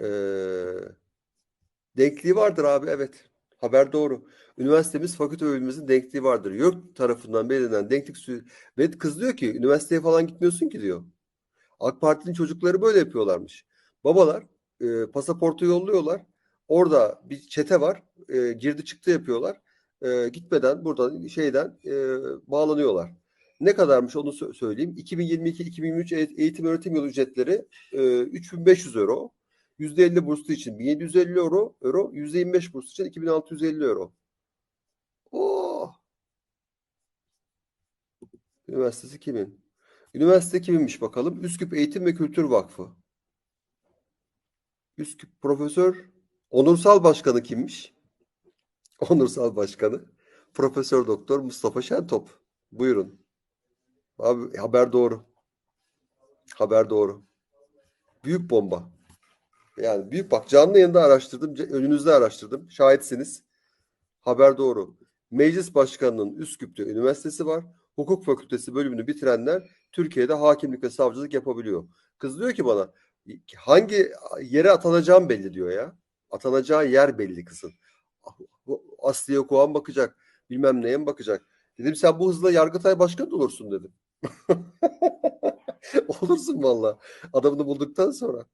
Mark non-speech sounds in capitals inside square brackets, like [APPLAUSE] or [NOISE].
Ee, denkliği vardır abi evet. Haber doğru. Üniversitemiz fakülte bölümümüzün denkliği vardır. YÖK tarafından belirlenen denklik sü ve kız diyor ki üniversiteye falan gitmiyorsun ki diyor. AK Parti'nin çocukları böyle yapıyorlarmış. Babalar e, pasaportu yolluyorlar. Orada bir çete var. E, girdi çıktı yapıyorlar. E, gitmeden buradan şeyden e, bağlanıyorlar. Ne kadarmış onu sö- söyleyeyim. 2022-2023 eğit- eğitim öğretim yılı ücretleri e, 3500 euro. %50 burslu için 1750 euro, euro %25 burslu için 2650 euro. Oh! Üniversitesi kimin? Üniversite kiminmiş bakalım? Üsküp Eğitim ve Kültür Vakfı. Üsküp Profesör Onursal Başkanı kimmiş? [LAUGHS] Onursal Başkanı Profesör Doktor Mustafa Şentop. Buyurun. Abi haber doğru. Haber doğru. Büyük bomba. Yani büyük bak canlı yayında araştırdım. Önünüzde araştırdım. Şahitsiniz. Haber doğru. Meclis Başkanı'nın Üsküp'te üniversitesi var. Hukuk Fakültesi bölümünü bitirenler Türkiye'de hakimlik ve savcılık yapabiliyor. Kız diyor ki bana hangi yere atanacağım belli diyor ya. Atanacağı yer belli kızın. Bu Asliye Okuğan bakacak. Bilmem neye bakacak. Dedim sen bu hızla Yargıtay Başkanı olursun dedim. [LAUGHS] olursun valla. Adamını bulduktan sonra.